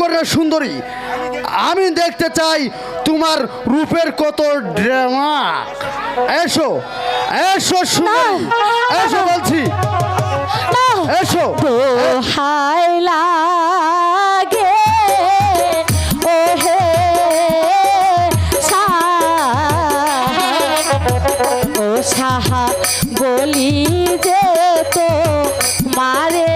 করে সুন্দরী। আমি দেখতে চাই তোমার রূপের কত ড্রামা এসো এসো সুন্দরী এসো বলছি। এসো। সাহা বলি যে তো মারে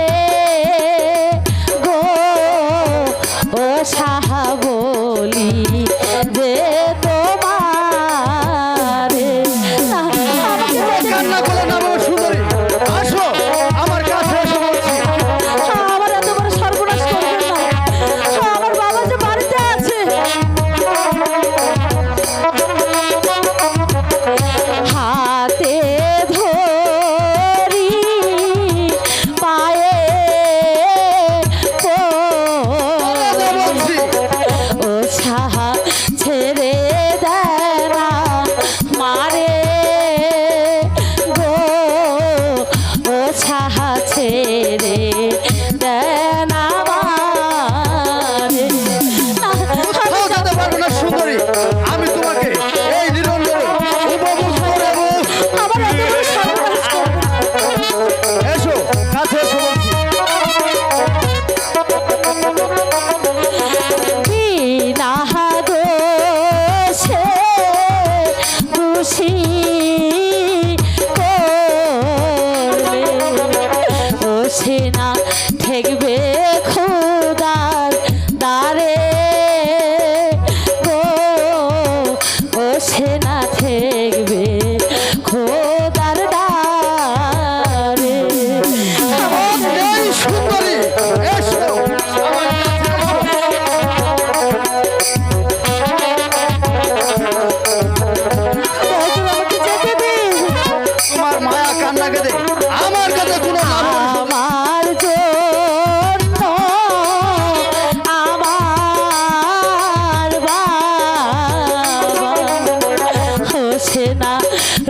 আমি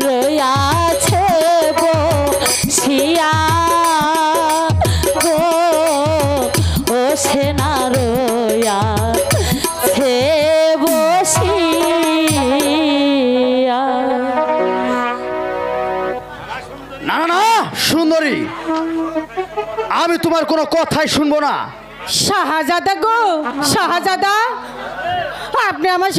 রয়াছে শিয়া ও সেনা রয়া সে বসিয়া না না সুন্দরী আমি তোমার কোনো কথাই শুনব না। শাহজাদা গো শাহজাদা আপনি আমার